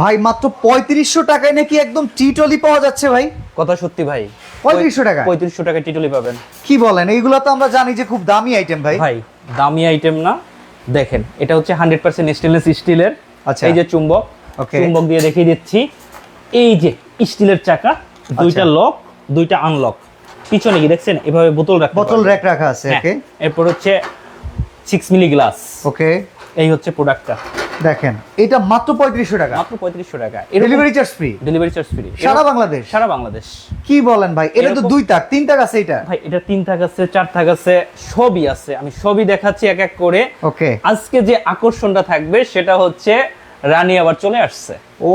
ভাই মাত্র পঁয়ত্রিশশো টাকায় নাকি একদম টিটলি পাওয়া যাচ্ছে ভাই? কথা সত্যি ভাই। 3500 টাকা? পঁয়ত্রিশশো টাকা টিটলি পাবেন। কি বলেন? এইগুলো তো আমরা জানি যে খুব দামি আইটেম ভাই। ভাই দামি আইটেম না দেখেন এটা হচ্ছে হান্ড্রেড পার্সেন্ট স্টেনলেস স্টিলের আচ্ছা। এই যে চুম্বক. চুম্বক দিয়ে দেখিয়ে দিচ্ছি। এই যে স্টিলের চাকা দুইটা আচ্ছা। লক দুইটা আনলক পিছনে কি দেখছেন? এভাবে বোতল রাখতে বোতল। র্যাক রাখা আছে হ্যাঁ, ওকে এরপর হচ্ছে সিক্স মিলি গ্লাস ওকে এই হচ্ছে প্রোডাক্টটা দেখেন এটা মাত্র পঁয়ত্রিশশো টাকা। মাত্র পঁয়ত্রিশশো টাকা। Delivery charge free delivery charge free সারা বাংলাদেশ? সারা বাংলাদেশ। কি বলেন ভাই? এটা তো দুই তাক তিন তাক আছে এটা? ভাই এটা তিন থাক আছে চার থাক আছে সবই আছে। আমি সবই দেখাচ্ছি এক এক করে। ওকে আজকে যে আকর্ষণটা থাকবে সেটা হচ্ছে রানী আবার চলে আসছে। ও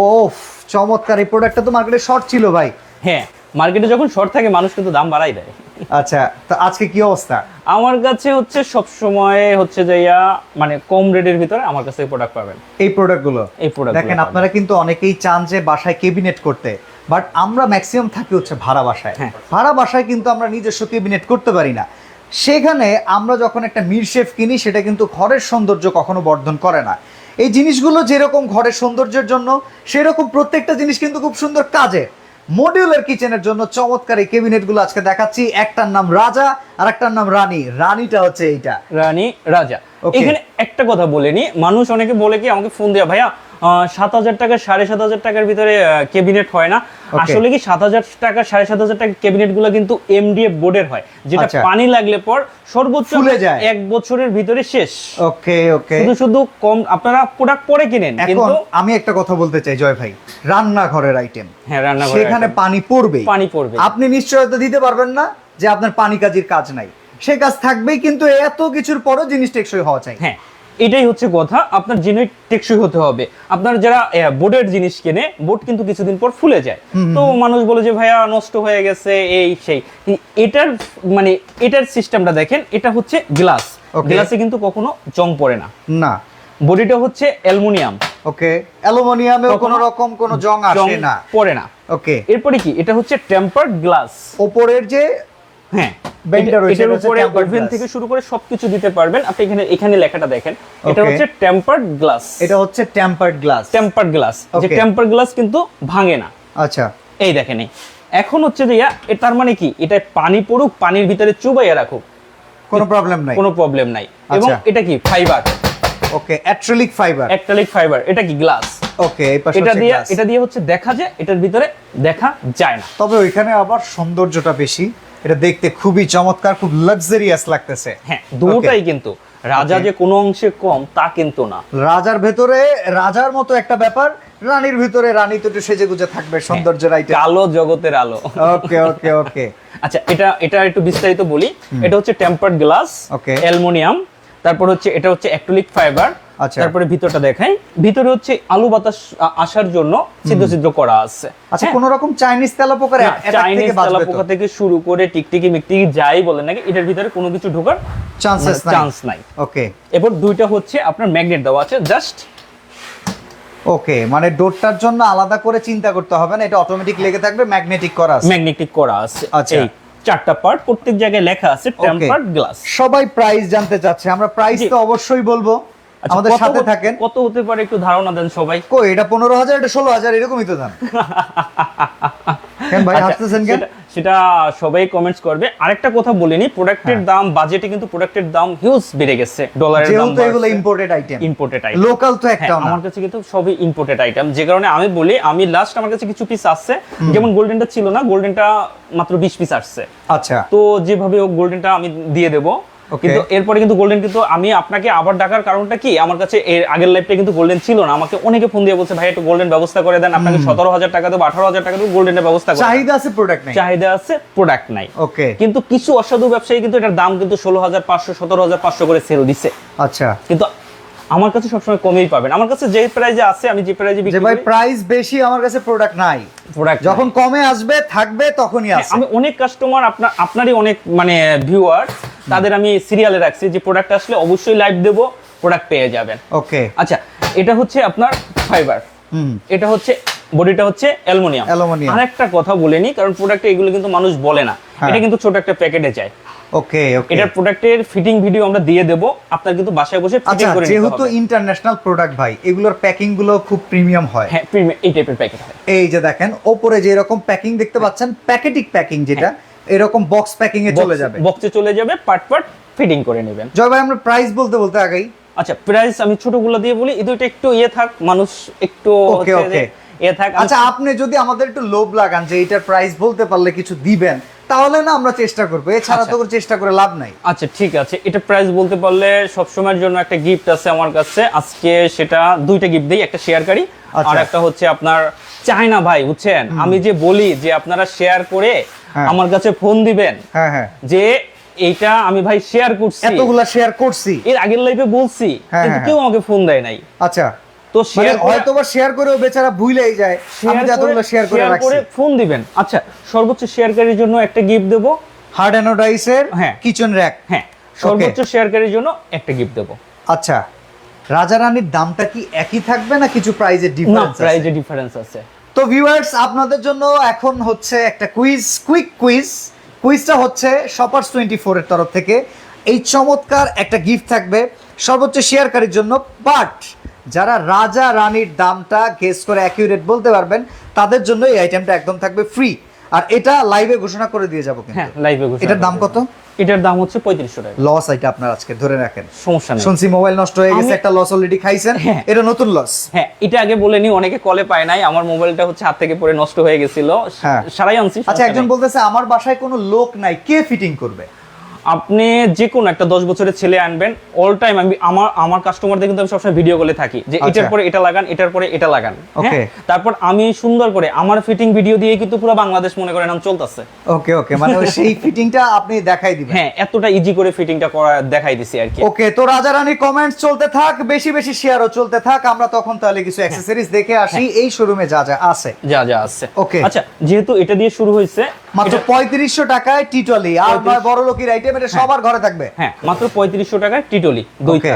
চমৎকার। এই প্রোডাক্টটা তো মার্কেটে শর্ট ছিল ভাই। হ্যাঁ। মার্কেটে যখন শর্ট থাকে মানুষ কিন্তু দাম বাড়াই দেয়। আচ্ছা তো আজকে কি অবস্থা? আমার কাছে হচ্ছে সব সময় হচ্ছে যে ইয়া মানে কম রেটের ভিতরে আমার কাছে প্রোডাক্ট পাবেন। এই প্রোডাক্টগুলো এই প্রোডাক্ট দেখেন আপনারা কিন্তু অনেকেই চান যে বাসায় কেবিনেট করতে বাট আমরা ম্যাক্সিমাম থাকি হচ্ছে ভাড়া বাসায়। হ্যাঁ। ভাড়া বাসায় কিন্তু আমরা নিজস্ব কেবিনেট করতে পারি না। সেখানে আমরা যখন একটা মিরশেফ কিনি সেটা কিন্তু ঘরের সৌন্দর্য কখনো বর্ধন করে না। এই জিনিসগুলো যেরকম ঘরের সৌন্দর্যের জন্য সেরকম প্রত্যেকটা জিনিস কিন্তু খুব সুন্দর কাজে। মডিউলার কিচেনের জন্য চমৎকার এই কেবিনেটগুলো আজকে দেখাচ্ছি। একটার নাম রাজা আর একটার নাম রানী। রানীটা হচ্ছে এইটা। রানী রাজা. এখানে একটা কথা বলেনি মানুষ অনেকে বলে কি আমাকে ফোন দেয়া ভাইয়া সাত হাজার টাকা সাড়ে সাত হাজার টাকার ভিতরে কেবিনেট হয় না। আসলে কি সাত হাজার টাকা সাড়ে সাত হাজার টাকা কেবিনেটগুলো কিন্তু এমডিএফ বোর্ডের হয় যেটা আচ্ছা। পানি লাগলে পর সর্বোচ্চ যায়। এক বছরের ভিতরে শেষ। ওকে ওকে শুধু শুধু কম আপনারা প্রোডাক্ট পরে কিনেন কিন্তু আমি একটা কথা বলতে চাই জয় ভাই। রান্নাঘরের আইটেম হ্যাঁ রান্না সেখানে পানি পড়বে। পানি পড়বে। আপনি নিশ্চয়তা দিতে পারবেন না যে আপনার পানি কাজের কাজ নাই। সে কাজ থাকবেই কিন্তু এত কিছুর পরও জিনিস টেকসই হওয়া চাই। হ্যাঁ। এটাই হচ্ছে কথা। আপনার জিনিস টেকসই হতে হবে। আপনার যারা বোর্ডের জিনিস কেনে বোর্ড কিন্তু কিছুদিন পর ফুলে যায়। তো মানুষ বলে যে ভাইয়া নষ্ট হয়ে গেছে এই সেই। এটার মানে এটার সিস্টেমটা দেখেন এটা হচ্ছে গ্লাস গ্লাসে কিন্তু কখনো জং পড়ে না। না। বডিটা হচ্ছে অ্যালুমিনিয়াম। ওকে। অ্যালুমিনিয়ামে কোনো রকম কোনো জং আসে না। পড়ে না। ওকে। এরপরে কি? এটা হচ্ছে টেম্পার্ড গ্লাস ওপরের যে হ্যাঁ এটার উপরে ওভেন থেকে শুরু করে সবকিছু দিতে পারবেন। আপনি এখানে এখানে লেখাটা দেখেন। এটা হচ্ছে টেম্পার্ড গ্লাস এটা হচ্ছে টেম্পার্ড গ্লাস টেম্পার্ড গ্লাস যে টেম্পার্ড গ্লাস কিন্তু ভাঙে না। আচ্ছা। এই দেখেন এখন হচ্ছে যে তার মানে কি? এটা পানি পড়ুক পানির ভিতরে চুবাইয়া রাখুক। কোনো প্রবলেম নাই। কোনো প্রবলেম নাই। এবং আচ্ছা। এটা কি? Fibre okay acrylic fibre acrylic fibre এটা কি? গ্লাস ওকে এই পাশে এটা দিয়ে এটা দিয়ে হচ্ছে দেখা যায় এটার ভিতরে দেখা যায় না। তবে ওইখানে আবার সৌন্দর্যটা বেশি। এটা দেখতে খুবই চমৎকার খুব লাক্সারিয়াস লাগতেছে। হ্যাঁ দুটাই কিন্তু। রাজা যে কোনো অংশে কম তা কিন্তু না। রাজার ভেতরে রাজার মতো একটা ব্যাপার রানীর ভিতরে রানী তো একটু সেজে গুজে থাকবে সৌন্দর্যের আইটেম। আলো জগতের আলো। ওকে ওকে ওকে আচ্ছা এটা এটা একটু বিস্তারিত বলি। এটা হচ্ছে টেম্পার্ড গ্লাস Okay. অ্যালুমিনিয়াম তারপর হচ্ছে এটা হচ্ছে অ্যাক্রিলিক ফাইবার। তারপরে ভিতরটা দেখাই। ভিতরে হচ্ছে আলু বাতাস আসার জন্য ছিদ্র ছিদ্র করা আছে। আচ্ছা হ্যাঁ? কোন রকম চাইনিজ তেলাপোকার চাইনিজ তেলাপোকা থেকে শুরু করে টিকটিকি মিকটিকি যাই বলেন নাকি এটার ভিতরে কোনো কিছু ঢোকার চান্সেস নাই। চান্স নাই। ওকে এরপর দুইটা হচ্ছে আপনার ম্যাগনেট দেওয়া আছে জাস্ট ওকে মানে ডোরটার জন্য আলাদা করে চিন্তা করতে হবে না এটা অটোমেটিক লেগে থাকবে ম্যাগনেটিক করা আছে। ম্যাগনেটিক করা আছে। আচ্ছা। এই চারটা পার্ট প্রত্যেক জায়গায় লেখা আছে টেম্পার্ড গ্লাস সবাই প্রাইস জানতে চাচ্ছে আমরা প্রাইস। তো অবশ্যই বলব। আচ্ছা, আমাদের সাথে থাকেন। কত হতে পারে একটু ধারণা দেন সবাই। কই এটা পনেরো হাজার এটা ষোলো হাজার এরকমই তো দাম। ভাই আচ্ছা, হাসতেছেন কেন? সেটা- সবাই কমেন্টস করবে। আরেকটা কথা বলিনি প্রোডাক্টের হ্যাঁ। দাম বাজেটে কিন্তু প্রোডাক্টের দাম হিউজ বেড়ে গেছে ডলারের দাম যেহেতু এগুলো imported item imported item local তো একটাও না। আমার কাছে কিন্তু সবই ইম্পোর্টেড আইটেম যে কারণে আমি বলি আমি লাস্ট আমার কাছে কিছু পিস আসছে। যেমন গোল্ডেনটা ছিল না গোল্ডেনটা মাত্র বিশ পিস আসছে। আচ্ছা। তো যেভাবে গোল্ডেনটা আমি দিয়ে দেবো. কিন্তু এরপরে কিন্তু গোল্ডেন কিন্তু আমি আপনাকে আবার ডাকার কারণটা কি? আমার কাছে এর আগের লাইফটা কিন্তু গোল্ডেন ছিল না। আমাকে অনেকে ফোন দিয়ে বলছে ভাই একটু গোল্ডেন ব্যবস্থা করে দেন। আপনাকে সতেরো হাজার টাকা দেবো আঠারো হাজার টাকা দেবো গোল্ডেনের ব্যবস্থা। চাহিদা আছে প্রোডাক্ট নেই। চাহিদা আছে প্রোডাক্ট নাই। ওকে কিন্তু কিছু অসাধু ব্যবসায়ী কিন্তু এটার দাম কিন্তু ষোলো হাজার পাঁচশো সতেরো হাজার পাঁচশো করে সেল দিছে। আচ্ছা। কিন্তু আমার কাছে সবসময় কমেই পাবেন। আমার কাছে যে প্রাইজে আছে আমি যে প্রাইজে বিক্রি ভাই প্রাইস বেশি আমার কাছে প্রোডাক্ট নাই। প্রোডাক্ট যখন কমে আসবে থাকবে তখনই হ্যাঁ, আসবে আমি অনেক কাস্টমার আপনার আপনারই অনেক মানে ভিউয়ার তাদের আমি সিরিয়ালে রাখছি যে প্রোডাক্ট আসলে অবশ্যই লাইভ দেব প্রোডাক্ট পেয়ে যাবেন। ওকে আচ্ছা এটা হচ্ছে আপনার ফাইবার এটা হচ্ছে বডিটা হচ্ছে অ্যালুমিনিয়াম Aluminium। আরেকটা কথা বলে নি কারণ প্রোডাক্টে এগুলো কিন্তু মানুষ বলে না। হ্যাঁ। এটা কিন্তু ছোট একটা প্যাকেটে যায়। ওকে ওকে এটার প্রোডাক্টের ফিটিং ভিডিও আমরা দিয়ে দেব আপনার কিন্তু বাসায় বসে ফিটিং আচ্ছা করে নিতে যেহেতু ইন্টারন্যাশনাল প্রোডাক্ট ভাই এগুলোর প্যাকিংগুলো খুব প্রিমিয়াম হয়। হ্যাঁ প্রিমিয়াম এই টাইপের প্যাকেট হয়। এই যে দেখেন ওপরে যে এরকম প্যাকিং দেখতে পাচ্ছেন প্যাকেটিক প্যাকিং যেটা এরকম বক্স প্যাকিং এ চলে যাবে। বক্সে চলে যাবে পার্ট পার্ট ফিটিং করে নেবেন। জয় ভাই আমরা প্রাইস বলতে বলতে আগেই। আচ্ছা প্রাইস আমি ছোটগুলো দিয়ে বলি এই দুইটা একটু ইয়ে থাক মানুষ একটু ওকে ওকে ইয়ে থাক আচ্ছা আপনি যদি আমাদের একটু লোভ লাগান যে এটার প্রাইস বলতে পারলে কিছু দিবেন তাহলে না আমরা চেষ্টা করব। এছাড়া তো চেষ্টা করে লাভ নাই। আচ্ছা ঠিক আছে। এটা প্রাইস বলতে পারলে সব সময়ের জন্য একটা গিফট আছে আমার কাছে। আজকে সেটা দুইটা গিফট দেই একটা শেয়ার করি। আচ্ছা। আর একটা হচ্ছে আপনার চায়না ভাই বুঝছেন? আমি যে বলি যে আপনারা শেয়ার করে। আমার কাছে ফোন দিবেন হ্যাঁ হ্যাঁ। যে এইটা আমি ভাই শেয়ার করছি। এতগুলা শেয়ার করছি। এর আগের লাইফে বলছি হ্যাঁ, কিন্তু হ্যাঁ, কেউ আমাকে ফোন দেয় নাই। আচ্ছা। তো শেয়ার হয়তো বা শেয়ার করেও বেচারা ভুলেই যায়। আমি তো এতগুলো শেয়ার করে রাখছি। ফোন দিবেন। আচ্ছা সর্বোচ্চ শেয়ারকারীর জন্য একটা গিফট দেবো। হার্ড অ্যানোডাইসের হ্যাঁ। কিচেন র্যাক হ্যাঁ সর্বোচ্চ শেয়ারকারীর জন্য একটা গিফট দেবো। আচ্ছা রাজা রানীর দামটা কি একই থাকবে না কিছু প্রাইজের না ডিফারেন্স প্রাইজে ডিফারেন্স আছে। তো ভিউয়ার্স আপনাদের জন্য এখন হচ্ছে একটা কুইজ কুইক কুইজ কুইজটা হচ্ছে শপার্স টোয়েন্টি এর তরফ থেকে। এই চমৎকার একটা গিফট থাকবে সর্বোচ্চ শেয়ারকারীর জন্য। বাট যারা রাজা রানীর দামটা গেস করে অ্যাকিউরেট বলতে পারবেন তাদের জন্য এই আইটেমটা একদম থাকবে ফ্রি আর এটা লাইভে ঘোষণা করে দিয়ে যাব হ্যাঁ কিন্তু লাইভে এটার দাম কত? এটার দাম হচ্ছে পঁয়ত্রিশশো টাকা। লস এটা আপনার আজকে ধরে রাখেন। সমস্যা নেই। শুনছি মোবাইল নষ্ট হয়ে গেছে একটা লস অলরেডি খাইছেন। হ্যাঁ। এটা নতুন লস হ্যাঁ এটা আগে বলে নি অনেকে কলে পায় নাই আমার মোবাইলটা হচ্ছে হাত থেকে পড়ে নষ্ট হয়ে গেছিল। হ্যাঁ। সারাই আনছি আচ্ছা একজন বলতেছে আমার বাসায় কোনো লোক নাই কে ফিটিং করবে? আপনি যে কোনো একটা দশ বছরের ছেলে আনবেন অল টাইম আমি আমার আমার কাস্টমারদের কিন্তু আমি সবসময় ভিডিও কলে থাকি যে আচ্ছা। এটার পরে এটা লাগান এটার পরে এটা লাগান হ্যাঁ? তারপর আমি সুন্দর করে আমার ফিটিং ভিডিও দিয়ে কিন্তু পুরো বাংলাদেশ মনে করেন নাম চলতেছে। ওকে ওকে মানে সেই ফিটিংটা আপনি দেখাই দিবেন। হ্যাঁ এতটা ইজি করে ফিটিংটা করা দেখাই দিছি আর কি। ওকে তো রাজা রানী কমেন্টস চলতে থাক বেশি বেশি শেয়ারও চলতে থাক আমরা তখন তাহলে কিছু অ্যাক্সেসরিজ দেখে আসি এই শোরুমে যা যা আছে। যা যা আছে। Okay. আচ্ছা যেহেতু এটা দিয়ে শুরু হয়েছে মাত্র পঁয়ত্রিশশো টাকায় টিটলি আর বড় লোকের আইটেম এটা সবার ঘরে থাকবে? হ্যাঁ মাত্র পঁয়ত্রিশশো টাকায় টিটলি দুই ওকে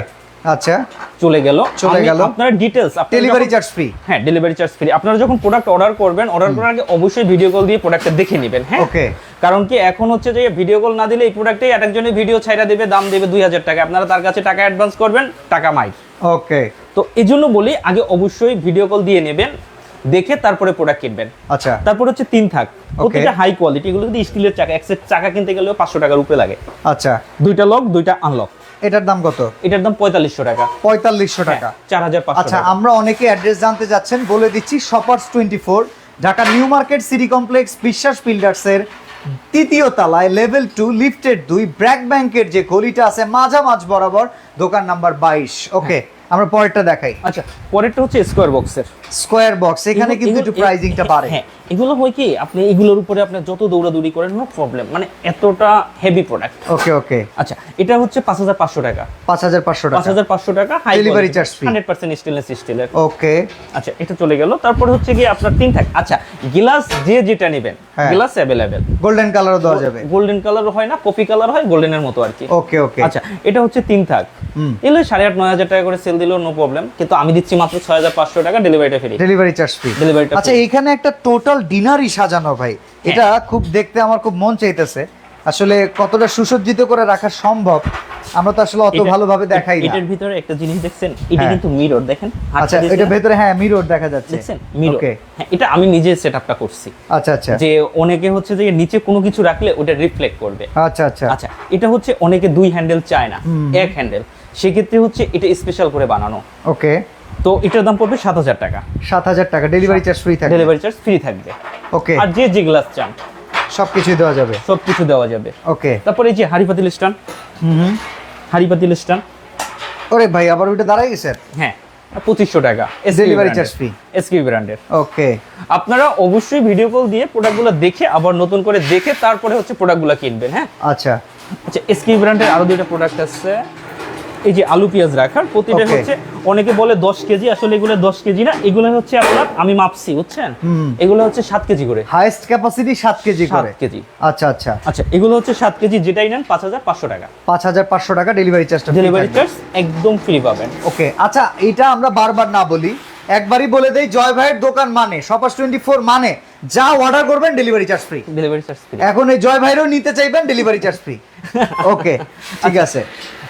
আচ্ছা। চলে গেল। চলে গেল। আপনার ডিটেলস ডেলিভারি চার্জ ফ্রি হ্যাঁ ডেলিভারি চার্জ ফ্রি আপনারা যখন প্রোডাক্ট অর্ডার করবেন অর্ডার করার আগে অবশ্যই ভিডিও কল দিয়ে প্রোডাক্টটা দেখে নেবেন হ্যাঁ? Okay. কারণ কি এখন হচ্ছে যে ভিডিও কল না দিলে এই প্রোডাক্টে একজনের ভিডিও ছাইরা দেবে দাম দেবে দুই হাজার টাকা। আপনারা তার কাছে টাকা অ্যাডভান্স করবেন টাকা মাইক ওকে। তো এই জন্য বলি আগে অবশ্যই ভিডিও কল দিয়ে নেবেন। দেখে তারপরে প্রোডাক্ট কিনবেন। আচ্ছা। তারপর হচ্ছে তিন থাক। প্রত্যেকটা হাই কোয়ালিটি এগুলো কিন্তু স্টিলের চাকা এক সেট চাকা কিনতে গেলেও পাঁচশো টাকার উপরে লাগে। আচ্ছা। দুইটা লক দুইটা আনলক এটার দাম কত? এটার দাম পঁয়তাল্লিশশো টাকা। পঁয়তাল্লিশশো টাকা। চার হাজার পাঁচশো আচ্ছা আমরা অনেকে অ্যাড্রেস জানতে যাচ্ছেন বলে দিচ্ছি shoppers twenty four Dhaka New Market city complex Biswas বিল্ডার্সের তৃতীয় তলায় লেভেল টু লিফটেড দুই ব্র্যাক ব্যাংকের যে গলিটা আছে মাঝামাঝ বরাবর দোকান নাম্বার বাইশ। ওকে আমরা পরেরটা দেখাই। আচ্ছা পরেরটা হচ্ছে স্কোয়ার বক্সের স্কোয়ার বক্স এখানে কিন্তু একটু প্রাইজিংটা বাড়ে। হ্যাঁ এগুলো হয় কি আপনি এগুলোর উপরে আপনি যত দৌড়াদৌড়ি করেন নো প্রবলেম মানে এতটা হেভি প্রোডাক্ট ওকে ওকে আচ্ছা এটা হচ্ছে পাঁচ হাজার পাঁচশো টাকা। পাঁচ হাজার পাঁচশো পাঁচ টাকা হাজার পাঁচশো টাকা Delivery charge free। Hundred percent stainless স্টিলের ওকে আচ্ছা এটা চলে গেল। তারপর হচ্ছে কি আপনার তিন থাক আচ্ছা গ্লাস যে যেটা নেবেন। গ্লাস অ্যাভেলেবেল গোল্ডেন কালারও দেওয়া যাবে। গোল্ডেন কালার হয় না কপি কালার হয় গোল্ডেনের মতো আর কি। ওকে ওকে আচ্ছা এটা হচ্ছে তিন থাক। এগুলো সাড়ে আট নয় হাজার টাকা করে সেল দিলেও নো প্রবলেম কিন্তু আমি দিচ্ছি মাত্র ছয় হাজার পাঁচশো টাকা ফ্রি ডেলিভারি চার্জ ফ্রি আচ্ছা এইখানে একটা টোটাল ডিনারই সাজানো ভাই। এটা খুব দেখতে আমার খুব মন চাইতেছে। আসলে কতটা সুসজ্জিত করে রাখা সম্ভব আমরা তো আসলে অত ভালোভাবে দেখাই না। এটার ভিতরে একটা জিনিস দেখছেন? এটা হ্যাঁ। কিন্তু মিরর দেখেন? আচ্ছা এটা? ভেতরে হ্যাঁ মিরর দেখা যাচ্ছে। দেখছেন? মিরর ওকে হ্যাঁ এটা আমি নিজে সেটআপটা করছি। আচ্ছা আচ্ছা। যে অনেকে হচ্ছে যে নিচে কোনো কিছু রাখলে ওটা রিফ্লেক্ট করবে। আচ্ছা আচ্ছা। আচ্ছা এটা হচ্ছে অনেকে দুই হ্যান্ডেল চায় না এক হ্যান্ডেল সেক্ষেত্রে হচ্ছে এটা স্পেশাল করে বানানো। ওকে তো এটার দাম পড়বে সাত হাজার টাকা। সাত হাজার টাকা। ডেলিভারি চার্জ ফ্রি থাকবে? ডেলিভারি চার্জ ফ্রি থাকবে। ওকে আর যে যে গ্লাস চান সবকিছুই দেওয়া যাবে? সব কিছু দেওয়া যাবে। ওকে তারপরে এই যে হাড়ি পাতিল স্টান হুম। হাড়ি পাতিল স্টান ওরে ভাই আবার ওইটা দাঁড়াই গেছে? হ্যাঁ পঁচিশশো টাকা। Delivery charge free। এসকিউ ব্র্যান্ডের ওকে আপনারা অবশ্যই ভিডিও কল দিয়ে প্রোডাক্টগুলো দেখে আবার নতুন করে দেখে তারপরে হচ্ছে প্রোডাক্টগুলো কিনবেন হ্যাঁ? আচ্ছা। আচ্ছা এসকি ব্র্যান্ডের আরও দুইটা প্রোডাক্ট আছে। এই যে আলু পেঁয়াজ রাখার প্রতিটা হচ্ছে অনেকে বলে দশ কেজি আসলে এগুলো দশ কেজি না এগুলো হচ্ছে আপনার আমি মাপছি বুঝছেন? এগুলো হচ্ছে সাত কেজি করে। হাইয়েস্ট ক্যাপাসিটি সাত কেজি সাত করে। কেজি। আচ্ছা আচ্ছা। আচ্ছা এগুলো হচ্ছে সাত কেজি যেটাই নেন পাঁচ হাজার পাঁচশো টাকা। পাঁচ হাজার পাঁচশো টাকা ডেলিভারি চার্জ ডেলিভারি চার্জ একদম ফ্রি পাবেন। ওকে আচ্ছা এটা আমরা বারবার না বলি। একবারই বলে দেই জয় ভাইয়ের দোকান মানে সপাস টোয়েন্টি ফোর মানে। যা অর্ডার করবেন delivery charge free delivery charge free এখন এই জয় ভাইরও নিতে চাইবেন ডেলিভারি চার্জ ফ্রি ওকে ঠিক আছে।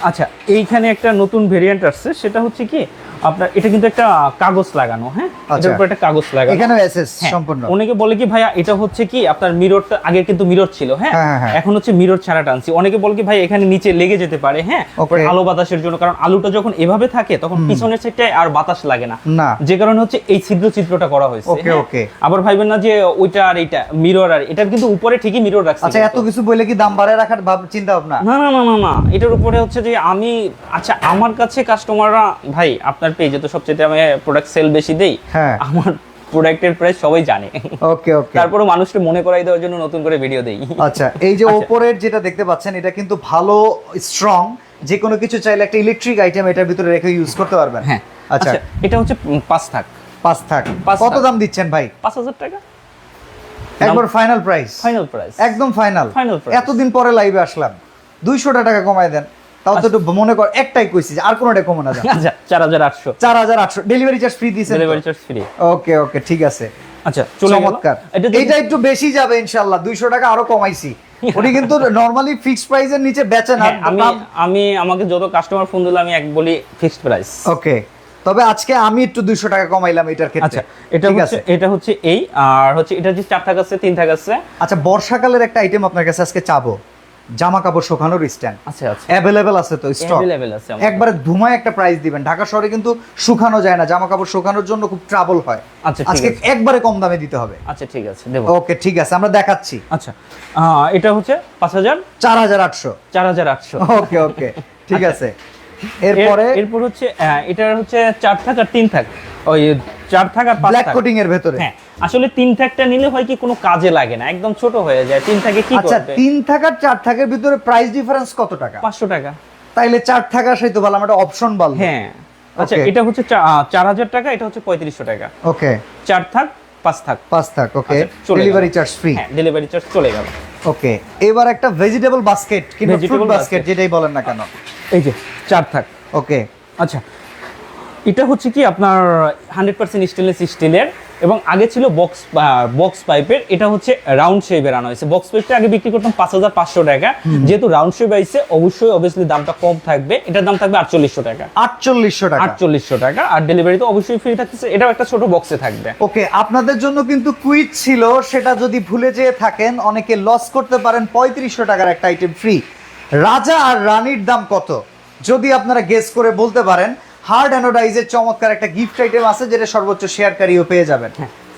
আচ্ছা এইখানে একটা নতুন ভেরিয়েন্ট আসছে সেটা হচ্ছে কি আপনার এটা কিন্তু একটা কাগজ লাগানো হ্যাঁ? আচ্ছা। এটার উপর একটা কাগজ লাগানো। এখানে এসএস হ্যাঁ, সম্পূর্ণ। অনেকে বলে কি ভাইয়া এটা হচ্ছে কি আপনার মিররটা আগে কিন্তু মিরর ছিল হ্যাঁ? হ্যাঁ, হ্যাঁ। এখন হচ্ছে মিরর ছাড়া টানছি। অনেকে বলে কি ভাই এখানে নিচে লেগে যেতে পারে হ্যাঁ. আলো বাতাসের জন্য কারণ আলুটা যখন এভাবে থাকে তখন পিছনের সাইডটায় আর বাতাস লাগে না। না। যে কারণে হচ্ছে এই ছিদ্র চিত্রটা করা হয়েছে ওকে ওকে আবার ভাইবেন না যে ওইটা আর এইটা মিরর আর এটার কিন্তু উপরে ঠিকই মিরর রাখছে আচ্ছা এত কিছু বলে কি দাম বাড়ায় রাখার ভাব চিন্তা ভাবনা না না না না না এটার উপরে হচ্ছে যে আমি আচ্ছা আমার কাছে কাস্টমাররা ভাই আপনার পেজে তো সবচেয়ে আমি প্রোডাক্ট সেল বেশি দেই। হ্যাঁ। আমার প্রোডাক্টের প্রাইস সবাই জানে। ওকে ওকে। তারপরে মানুষকে মনে করাই দেওয়ার জন্য নতুন করে ভিডিও দেই। আচ্ছা এই যে আচ্ছা। ওপরের যেটা দেখতে পাচ্ছেন এটা কিন্তু ভালো স্ট্রং যে কোনো কিছু চাইলে একটা ইলেকট্রিক আইটেম এটার ভিতরে রেখে ইউজ করতে পারবেন। হ্যাঁ। আচ্ছা। আচ্ছা এটা হচ্ছে পাঁচ থাক। পাঁচ থাক। কত দাম দিচ্ছেন ভাই? পাঁচ হাজার টাকা। একবার ফাইনাল প্রাইস ফাইনাল প্রাইস একদম ফাইনাল Final price. এতদিন পরে লাইভে আসলাম। দুইশোটা টাকা কমায় দেন। তাও তো একটু মনে কর একটাই কইছি আর কোনোটা কমে না আচ্ছা চার হাজার আটশো। চার হাজার আটশো। ডেলিভারি চার্জ ফ্রি দিয়েছেন delivery charge free okay okay ঠিক আছে। আচ্ছা চমৎকার। এটা এটা একটু বেশি যাবে ইনশাল্লাহ দুইশো টাকা আরও কমাইছি। উনি কিন্তু নরমালি ফিক্সড প্রাইসের নিচে বেচে না হ্যাঁ, আমি আমি আমাকে যত কাস্টমার ফোন দিলে আমি এক বলি ফিক্সড প্রাইস ওকে তবে আজকে আমি একটু দুইশো টাকা কমাইলাম এটার ক্ষেত্রে। আচ্ছা এটা হচ্ছে এটা হচ্ছে এই আর হচ্ছে এটা যে চার থাক আছে তিন থাক আছে। আচ্ছা বর্ষাকালের একটা আইটেম আপনার কাছে আজকে চাবো। জামা কাপড় শুকানোর স্ট্যান্ড আচ্ছা আচ্ছা। অ্যাভেলেবেল আছে তো স্টক অ্যাভেলেবেল আছে একবারে ধুমায় একটা প্রাইস দিবেন। ঢাকা শহরে কিন্তু শুকানো যায় না জামা কাপড় শুকানোর জন্য খুব ট্রাবল হয়। আচ্ছা আজকে একবারে কম দামে দিতে হবে। আচ্ছা ঠিক আছে দেবো। ওকে ঠিক আছে আমরা দেখাচ্ছি। আচ্ছা এটা হচ্ছে পাঁচ হাজার? চার হাজার আটশো। চার হাজার আটশো। ওকে ওকে ঠিক আছে। এরপরে এরপর হচ্ছে এটার হচ্ছে চার থাক আর তিন থাক। ওই চার থাক আর পাঁচ ব্ল্যাক থাক। কোটিং এর ভেতরে? হ্যাঁ আসলে তিন থাকটা নিলে হয় কি কোনো কাজে লাগে না একদম ছোট হয়ে যায়। তিন থাকে কি আচ্ছা তিন থাকার চার থাকের ভিতরে প্রাইস ডিফারেন্স কত টাকা? পাঁচশো টাকা। তাইলে চার থাকার সাথে ভালো আমরা অপশন বল। হ্যাঁ। আচ্ছা এটা হচ্ছে চার হাজার টাকা এটা হচ্ছে পঁয়ত্রিশশো টাকা। ওকে চার থাক পাঁচ থাক। পাঁচ থাক ওকে। ডেলিভারি চার্জ ফ্রি হ্যাঁ ডেলিভারি চার্জ চলে গেল। ওকে এবার একটা ভেজিটেবল বাস্কেট কিংবা ফ্রুট বাস্কেট যেটাই বলেন না কেন। এই যে চার থাক। ওকে আচ্ছা এটা হচ্ছে কি আপনার হান্ড্রেড পার্সেন্ট স্টেনলেস স্টিলের এবং আগে ছিল বক্স বক্স পাইপের এটা হচ্ছে রাউন্ড শেপের আনা হয়েছে। বক্স পাইপটা আগে বিক্রি করতাম পাঁচ হাজার পাঁচশো টাকা। যেহেতু রাউন্ড শেপ আইছে অবশ্যই অবভিয়াসলি দামটা কম থাকবে। এটার দাম থাকবে আটচল্লিশশো টাকা। আটচল্লিশশো টাকা। আটচল্লিশশো টাকা। আর ডেলিভারি তো অবশ্যই ফ্রি থাকতেছে। এটাও একটা ছোট বক্সে থাকবে। ওকে আপনাদের জন্য কিন্তু কুইজ ছিল। সেটা যদি ভুলে যেয়ে থাকেন অনেকে লস করতে পারেন। পঁয়ত্রিশশো টাকার একটা আইটেম ফ্রি রাজা আর রানীর দাম কত? যদি আপনারা গেস করে বলতে পারেন হার্ড অ্যানোডাইজের চমৎকার একটা গিফট আইটেম আছে যেটা সর্বোচ্চ শেয়ারকারীও পেয়ে যাবেন।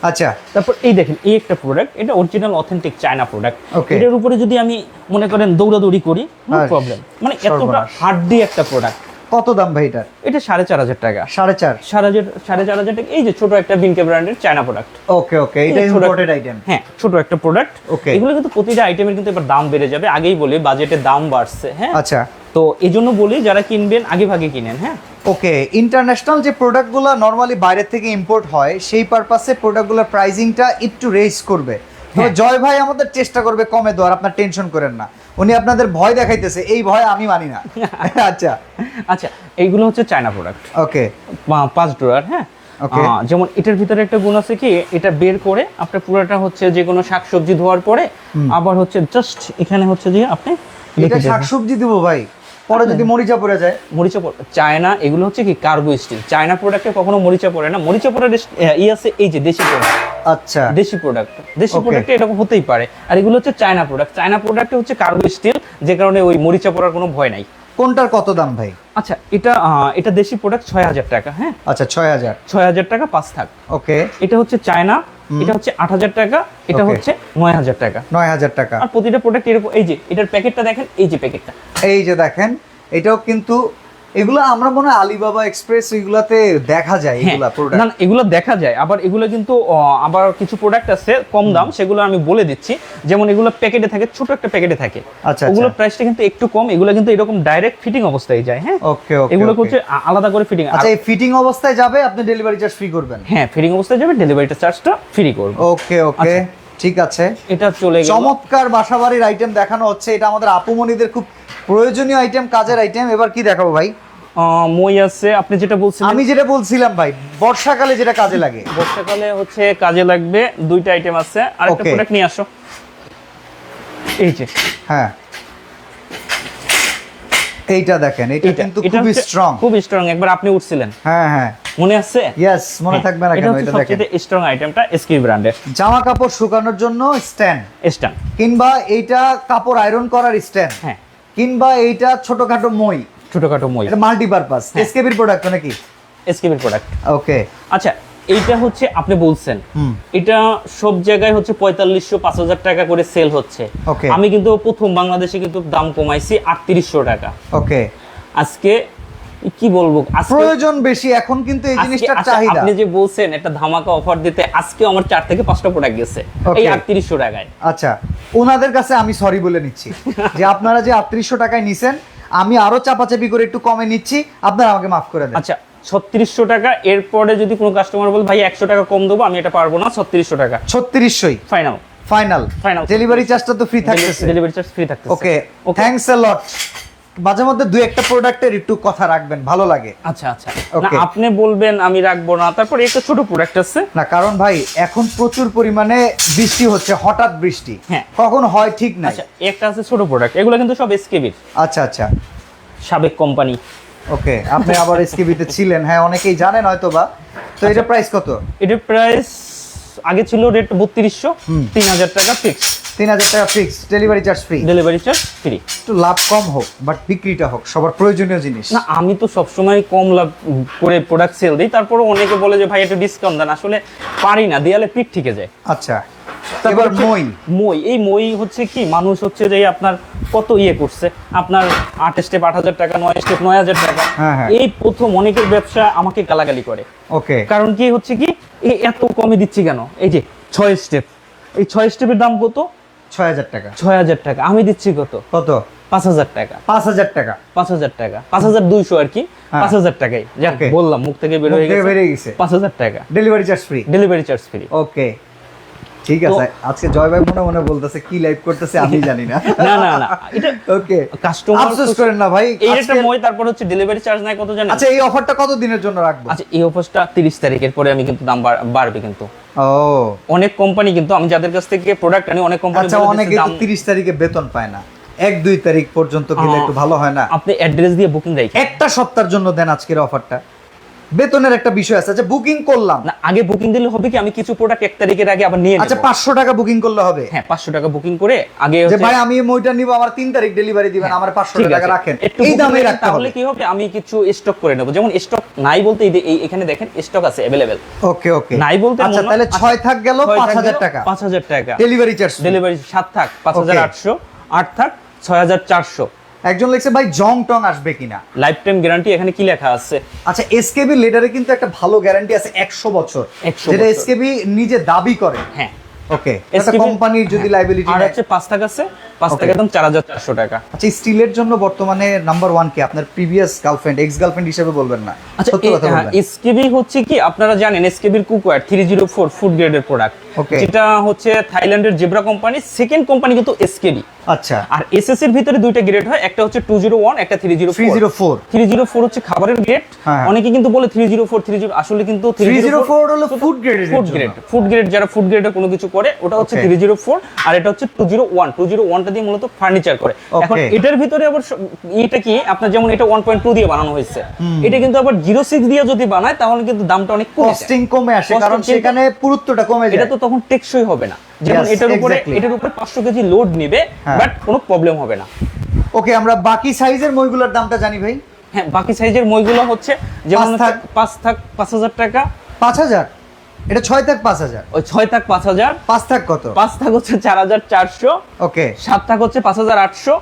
আচ্ছা। তারপর এই দেখেন এই একটা প্রোডাক্ট এটা অরিজিনাল অথেন্টিক চায়না প্রোডাক্ট এটার উপরে যদি আমি মনে করেন দৌড়াদৌড়ি করি নো প্রবলেম মানে এতটা হার্ড হার্ডি একটা প্রোডাক্ট কত দাম ভাই এটা? এটা সাড়ে চার হাজার টাকা। সাড়ে চার? সাড়ে সাড়ে চার হাজার টাকা। এই যে ছোট একটা বিনকে ব্র্যান্ডের চায়না প্রোডাক্ট ওকে ওকে এটা ইম্পোর্টেড আইটেম হ্যাঁ ছোট একটা প্রোডাক্ট ওকে। এগুলো কিন্তু প্রতিটা আইটেমের কিন্তু এবার দাম বেড়ে যাবে। আগেই বলি বাজেটের দাম বাড়ছে হ্যাঁ? আচ্ছা। তো এই জন্য বলি যারা কিনবেন আগে ভাগে কিনেন হ্যাঁ? ওকে ইন্টারন্যাশনাল যে প্রোডাক্টগুলো নর্মালি বাইরে থেকে ইম্পোর্ট হয় সেই পারপাসে প্রোডাক্টগুলোর প্রাইসিংটা একটু রেজ করবে। তবে হ্যাঁ। জয় ভাই আমাদের চেষ্টা করবে কমে দেওয়ার আপনার টেনশন করেন না। উনি আপনাদের ভয় দেখাইতেছে এই ভয় আমি মানি না। আচ্ছা। আচ্ছা এইগুলো হচ্ছে চায়না প্রোডাক্ট ওকে পাঁচ ডলার হ্যাঁ? যেমন এটার ভিতরে একটা গুণ আছে কি এটা বের করে আপনার পুরোটা হচ্ছে যে কোনো শাকসবজি ধোয়ার পরে আবার হচ্ছে জাস্ট এখানে হচ্ছে যে আপনি এটা। শাকসবজি দিব ভাই। পরে যদি মরিচা পড়ে যায়? মরিচা পড়ে চায়না এগুলো হচ্ছে কি কার্গো স্টিল চায়না প্রোডাক্টে কখনো মরিচা পড়ে না। মরিচা পড়ার ই আছে এই যে দেশি প্রোডাক্ট আচ্ছা। দেশি প্রোডাক্ট দেশি. প্রোডাক্টে এরকম হতেই পারে। আর এগুলো হচ্ছে চায়না প্রোডাক্ট চায়না প্রোডাক্টে হচ্ছে কার্গো স্টিল যে কারণে ওই মরিচা পড়ার কোনো ভয় নাই। কোনটার কত দাম ভাই? আচ্ছা এটা এটা দেশি প্রোডাক্ট ছয় হাজার টাকা হ্যাঁ? আচ্ছা ছয় হাজার। ছয় হাজার টাকা পাঁচ থাক। ওকে। এটা হচ্ছে চায়না এটা হচ্ছে আট হাজার টাকা এটা হচ্ছে নয় হাজার টাকা। নয় হাজার টাকা। আর প্রতিটা প্রোডাক্ট এরকম এই যে এটার প্যাকেটটা দেখেন এই যে প্যাকেটটা। এই যে দেখেন এটাও কিন্তু এগুলো আমরা মনে হয় আলিবাবা এক্সপ্রেস এগুলাতে দেখা যায় হ্যাঁ। এগুলা না প্রোডাক্ট না, এগুলো দেখা যায় আবার এগুলো কিন্তু আবার কিছু প্রোডাক্ট আছে কম দাম সেগুলো আমি বলে দিচ্ছি। যেমন এগুলো প্যাকেটে থাকে ছোট একটা প্যাকেটে থাকে। আচ্ছা, ওগুলো আচ্ছা। প্রাইসটা কিন্তু একটু কম এগুলো কিন্তু এরকম ডাইরেক্ট ফিটিং অবস্থায় যায় হ্যাঁ? ওকে ওকে এগুলো হচ্ছে আলাদা করে ফিটিং আচ্ছা এই ফিটিং অবস্থায় যাবে আপনি ডেলিভারি চার্জ ফ্রি করবেন? হ্যাঁ ফিটিং অবস্থায় যাবে ডেলিভারিটা চার্জটা ফ্রি করব ওকে ওকে। ঠিক আছে। এটা চলে গেল। চমৎকার বাসাবাড়ির আইটেম দেখানো হচ্ছে। এটা আমাদের আপুমনিদের খুব প্রয়োজনীয় আইটেম কাজের আইটেম এবার কি দেখাবো ভাই? মই আছে আপনি যেটা বলছিলেন আমি যেটা বলছিলাম ভাই বর্ষাকালে যেটা কাজে লাগে। বর্ষাকালে হচ্ছে কাজে লাগবে দুইটা আইটেম আছে। আর একটা প্রোডাক্ট নিয়ে আসো। এই যে। হ্যাঁ। এইটা দেখেন এটা কিন্তু খুবই স্ট্রং খুব স্ট্রং একবার আপনি উঠছিলেন। হ্যাঁ হ্যাঁ। মনে আছে? ইয়েস মনে থাকবে না কেন? এটা দেখেন। সবচেয়ে স্ট্রং আইটেমটা এসকি ব্র্যান্ডের জামা কাপড় শুকানোর জন্য স্ট্যান্ড স্টান কিংবা এইটা কাপড় আয়রন করার স্ট্যান্ড হ্যাঁ। কিংবা এইটা ছোটখাটো মই। ছোটখাটো মই। এটা মাল্টিপারপাস হ্যাঁ। এসকেবির প্রোডাক্ট নাকি এসকেবির প্রোডাক্ট ওকে আচ্ছা এইটা হচ্ছে আপনি বলছেন। হুম। এটা সব জায়গায় হচ্ছে পঁয়তাল্লিশশো পাঁচ হাজার টাকা করে সেল হচ্ছে. আমি কিন্তু প্রথম বাংলাদেশে কিন্তু দাম কমাইছি আটত্রিশশো টাকা। ওকে আজকে কি বলব? প্রয়োজন বেশি এখন কিন্তু এই জিনিসটার আচ্ছা, চাহিদা। আপনি যে বলছেন একটা ধামাকা অফার দিতে আজকে আমার চার থেকে পাঁচটা প্রোডাক্ট গেছে। এই আটত্রিশশো টাকায়। আচ্ছা ওনাদের কাছে আমি সরি বলে নিচ্ছি। যে আপনারা যে আটত্রিশশো টাকায় নিছেন আমি আরও চাপাচাপি করে একটু কমে নিচ্ছি আপনারা আমাকে মাফ করে দেন। আচ্ছা ছত্রিশশো টাকা এরপরে যদি কোনো কাস্টমার বলে ভাই একশো টাকা কম দেবো আমি এটা পারব না ছত্রিশশো টাকা। ছত্রিশশোই। ফাইনাল ফাইনাল ফাইনাল ডেলিভারি চার্জটা তো ফ্রি থাকতেছে। ডেলিভারি চার্জ ফ্রি থাকতেছে। ওকে ওকে থ্যাঙ্কস এ লট মাঝে মধ্যে দুই একটা প্রোডাক্টের একটু কথা রাখবেন ভালো লাগে। আচ্ছা আচ্ছা। না আপনি বলবেন আমি রাখব না। তারপরে একটা ছোট প্রোডাক্ট আছে। না কারণ ভাই এখন প্রচুর পরিমাণে বৃষ্টি হচ্ছে হঠাৎ বৃষ্টি। হ্যাঁ। কখন হয় ঠিক না আচ্ছা একটা আছে ছোট প্রোডাক্ট এগুলো কিন্তু সব এসকেবির আচ্ছা আচ্ছা। সাবেক কোম্পানি। ওকে আপনি আবার এসকেবিতে ছিলেন। হ্যাঁ অনেকেই জানেন হয়তো বা তো এটা প্রাইস কত? এটা প্রাইস আগে ছিল রেট বত্রিশশো তিন হাজার টাকা ফিক্স তিন হাজার টাকা fix delivery charge free delivery charge free একটু লাভ কম হোক বাট বিক্রিটা হোক সবার প্রয়োজনীয় জিনিস। না আমি তো সবসময় কম লাভ করে প্রোডাক্ট সেল দিই তারপরে অনেকে বলে যে ভাই একটু ডিসকাউন্ট দেন। আসলে পারি না দেয়ালে পিঠ ঠিকে যায়। আচ্ছা তারপর এবার মই। মই এই মই হচ্ছে কি মানুষ হচ্ছে যে আপনার কত ইয়ে করছে? আপনার আট স্টেপ আট হাজার টাকা নয় স্টেপ নয় হাজার টাকা। হ্যাঁ, হ্যাঁ। এই প্রথম অনেকের ব্যবসা আমাকে গালাগালি করে। ওকে। কারণ কি হচ্ছে কি এত কমে দিচ্ছি কেন? এই যে ছয় স্টেপ এই ছয় স্টেপের দাম কত? ছয় হাজার টাকা। ছয় হাজার টাকা। আমি দিচ্ছি কত? কত? পাঁচ হাজার টাকা। পাঁচ হাজার টাকা। পাঁচ হাজার টাকা। পাঁচ হাজার দুইশো আর কি। হ্যাঁ। পাঁচ হাজার টাকাই। যাক বললাম মুখ থেকে বের হয়ে গেছে। বেরিয়ে গেছে। পাঁচ হাজার টাকা। Delivery charge free delivery charge free okay ঠিক আছে। আজকে জয় ভাই মনে মনে বলতেছে কি লাইভ করতেছে আমি জানি না। না না না। এটা ওকে কাস্টমার আফসোস করেন না ভাই। এই আজকের- মই তারপর হচ্ছে ডেলিভারি চার্জ নাই কত জানেন? আচ্ছা এই অফারটা কত দিনের জন্য রাখব? আচ্ছা এই অফারটা তিরিশ তারিখের পরে আমি কিন্তু দাম বাড়বে কিন্তু। ও। অনেক কোম্পানি কিন্তু আমি যাদের কাছ থেকে প্রোডাক্ট আনি অনেক কোম্পানি আচ্ছা অনেকে তো তিরিশ তারিখে বেতন পায় না। এক দুই তারিখ পর্যন্ত গেলে একটু ভালো হয় না। আপনি অ্যাড্রেস দিয়ে বুকিং রাখেন একটা সপ্তাহের জন্য দেন আজকের অফারটা বেতনের একটা বিষয় আছে আচ্ছা বুকিং করলাম। না আগে বুকিং দিলে হবে কি আমি কিছু প্রোডাক্ট এক তারিখের আগে আবার নিয়ে আচ্ছা পাঁচশো টাকা বুকিং করলে হবে? হ্যাঁ পাঁচশো টাকা বুকিং করে আগে যে ভাই আমি মইটা নিব আমার তিন তারিখ ডেলিভারি দিবেন আমার পাঁচশো টাকা রাখেন। এই দামে রাখতে তাহলে কি হবে? আমি কিছু স্টক করে নেব। যেমন স্টক নাই বলতে এই এখানে দেখেন স্টক আছে অ্যাভেলেবেল ওকে ওকে নাই বলতে আচ্ছা তাহলে ছয় থাক গেল ছয় পাঁচ থাক হাজার গেল, টাকা। পাঁচ হাজার টাকা। ডেলিভারি চার্জ ডেলিভারি সাত থাক পাঁচ হাজার Okay. আটশো আট থাক ছয় হাজার চারশো। একজন লিখছে ভাই জং টং আসবে কিনা? লাইফ টাইম গ্যারান্টি এখানে কি লেখা আছে? আচ্ছা এসকেবি লেটারে কিন্তু একটা ভালো গ্যারান্টি আছে একশো বছর। 100 যেটা। এসকেবি নিজে দাবি করে। হ্যাঁ। ওকে SKB কোম্পানির যদি হ্যাঁ। লাইবিলিটি আর হচ্ছে পাঁচ টাকা আছে। পাঁচ Okay. টাকা দাম চার হাজার চারশো টাকা। আচ্ছা স্টিলের জন্য বর্তমানে নাম্বার ওয়ান কি? আপনার প্রিভিয়াস গার্লফ্রেন্ড এক্স গার্লফ্রেন্ড হিসেবে বলবেন না। আচ্ছা সত্য কথা বলবেন। এসকেবি হচ্ছে কি আপনারা জানেন এসকেবির cookware three zero four food গ্রেডের প্রোডাক্ট যেটা হচ্ছে থাইল্যান্ডের জেব্রা কোম্পানি সেকেন্ড কোম্পানি কিন্তু এসকেবি আচ্ছা। আর এসএস এর ভিতরে দুইটা গ্রেড হয় একটা হচ্ছে টু জিরো ওয়ান একটা three zero three zero four three zero four হচ্ছে খাবারের গ্রেড হ্যাঁ। অনেকে কিন্তু বলে three zero four three zero আসলে কিন্তু থ্রি জিরো ফোর হলো ফুড গ্রেডের ফুড গ্রেড ফুড গ্রেড যারা ফুড গ্রেডে কোনো কিছু করে ওটা হচ্ছে থ্রি জিরো ফোর আর এটা হচ্ছে two zero one two zero ওয়ানটা দিয়ে মূলত ফার্নিচার করে। এখন এটার ভিতরে আবার এটা কি? আপনার যেমন এটা ওয়ান পয়েন্ট টু দিয়ে বানানো হয়েছে এটা কিন্তু আবার জিরো সিক্স দিয়ে যদি বানায় তাহলে কিন্তু দামটা অনেক কস্টিং কমে আসে কারণ সেখানে পুরুত্বটা কমে যায়। এটা তো তখন টেকসই হবে না। যেমন এটার উপরে এটার উপরে পাঁচশো কেজি লোড নিবে হ্যাঁ। বাট কোনো প্রবলেম হবে না। ওকে আমরা বাকি সাইজের মইগুলোর দামটা জানি ভাই। হ্যাঁ বাকি সাইজের মইগুলো হচ্ছে যেমন পাঁচ থাক। পাঁচ থাক পাঁচ হাজার টাকা। পাঁচ হাজার? এটা ছয় থাক পাঁচ হাজার। ওই ছয় থাক পাঁচ হাজার। পাঁচ থাক কত? পাঁচ থাক হচ্ছে চার হাজার চারশো। ওকে। সাত থাক হচ্ছে পাঁচ হাজার আটশো।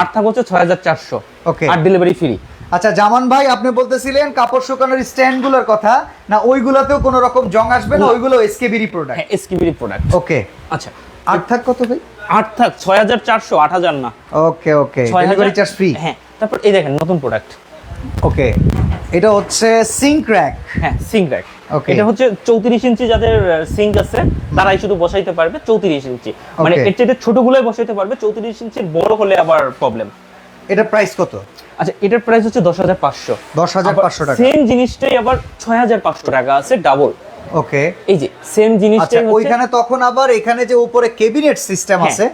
আট থাক হচ্ছে ছয় হাজার চারশো। Okay. আর ডেলিভারি ফ্রি আচ্ছা জামান ভাই আপনি বলতেছিলেন কাপড় শুকানোর স্ট্যান্ডগুলোর কথা। না ওইগুলাতেও কোনো রকম জং আসবে না। ওইগুলো এসকেবিরি প্রোডাক্ট হ্যাঁ এসকিবিরি প্রোডাক্ট ওকে। আচ্ছা। আট থাক কত ভাই? আট থাক ছয় হাজার চারশো আট হাজার না। ওকে ওকে। ছয় ডেলিভারি হাজার চার্জ ফ্রি হ্যাঁ তারপর এই দেখেন নতুন প্রোডাক্ট ওকে। এটা হচ্ছে সিঙ্ক র্যাক হ্যাঁ সিঙ্ক র্যাক. এটা হচ্ছে চৌত্রিশ ইঞ্চি যাদের সিঙ্ক আছে তারাই শুধু বসাইতে পারবে চৌত্রিশ ইঞ্চি। মানে. এর চাইতে ছোটগুলোই বসাইতে পারবে চৌত্রিশ ইঞ্চির বড় হলে আবার প্রবলেম এটা প্রাইস কত? আচ্ছা এটার প্রাইস হচ্ছে দশ হাজার পাঁচশো। দশ হাজার পাঁচশো টাকা। সেম জিনিসটাই আবার ছয় হাজার পাঁচশো টাকা আছে ডাবল ওকে এই যে সেম আচ্ছা জিনিসটাই ওইখানে তখন আবার এখানে যে উপরে কেবিনেট সিস্টেম হ্যাঁ। আছে